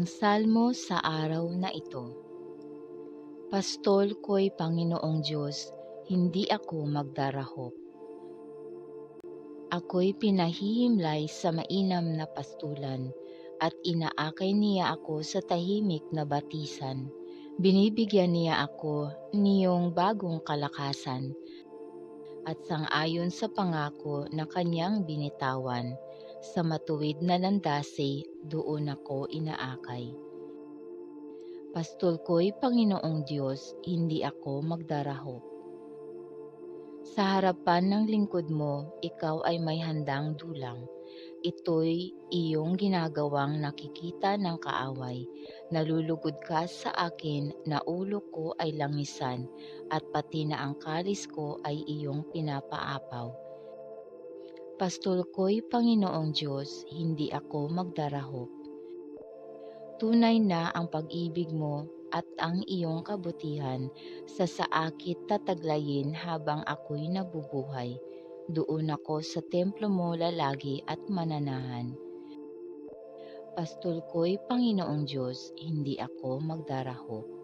Ang salmo sa araw na ito. Pastol ko'y Panginoong Diyos, hindi ako magdarahop. Ako'y pinahihimlay sa mainam na pastulan, at inaakay niya ako sa tahimik na batisan. Binibigyan niya ako niyong bagong kalakasan, at sangayon sa pangako na kanyang binitawan sa matuwid na landasi, doon ako inaakay. Pastol ko'y Panginoong Diyos, hindi ako magdarahop. Sa harapan ng lingkod mo, ikaw ay may handang dulang. Ito'y iyong ginagawang nakikita ng kaaway. Nalulugod ka sa akin na ulo ko ay langisan at pati na ang kalis ko ay iyong pinapaapaw. Pastol ko'y Panginoong Diyos, hindi ako magdarahop. Tunay na ang pag-ibig mo at ang iyong kabutihan sa saakit tataglayin habang ako'y nabubuhay. Doon ako sa templo mo lalagi at mananahan. Pastol ko'y Panginoong Diyos, hindi ako magdarahop.